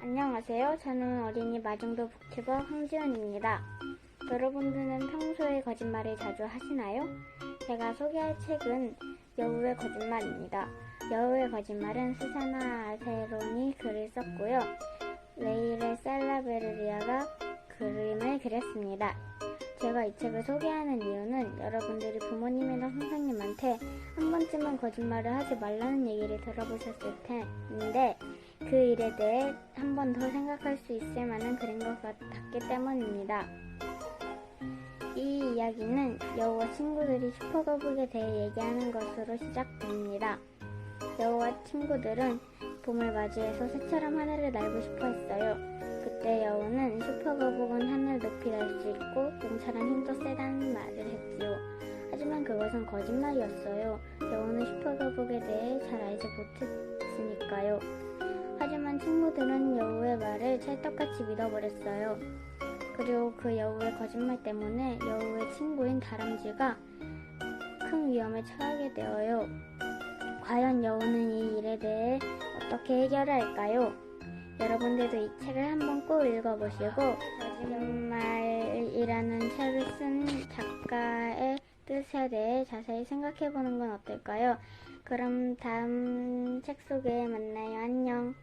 안녕하세요. 저는 어린이 마중도 북튜버 황지연입니다. 여러분들은 평소에 거짓말을 자주 하시나요? 제가 소개할 책은 여우의 거짓말입니다. 여우의 거짓말은 수사나 아세론이 글을 썼고요. 레일의 살라베르리아가 그림을 그렸습니다. 제가 이 책을 소개하는 이유는 여러분들이 부모님이나 선생님한테 한 번쯤은 거짓말을 하지 말라는 얘기를 들어보셨을 텐데 그 일에 대해 한 번 더 생각할 수 있을 만한 글인 것 같았기 때문입니다. 이 이야기는 여우와 친구들이 슈퍼거북에 대해 얘기하는 것으로 시작됩니다. 여우와 친구들은 봄을 맞이해서 새처럼 하늘을 날고 싶어 했어요. 그때 여우는 슈퍼거북은 하늘 높이 날 수 있고 용처럼 힘도 세다는 말을 했지요. 하지만 그것은 거짓말이었어요. 여우는 슈퍼거북에 대해 잘 알지 못했으니까요. 하지만 친구들은 여우의 말을 찰떡같이 믿어버렸어요. 그리고 그 여우의 거짓말 때문에 여우의 친구인 다람쥐가 큰 위험에 처하게 되어요. 과연 여우는 이 일에 대해 어떻게 해결할까요? 여러분들도 이 책을 한번 꼭 읽어보시고 거짓말이라는 책을 쓴 작가의 뜻에 대해 자세히 생각해보는 건 어떨까요? 그럼 다음 책 속에 만나요. 안녕.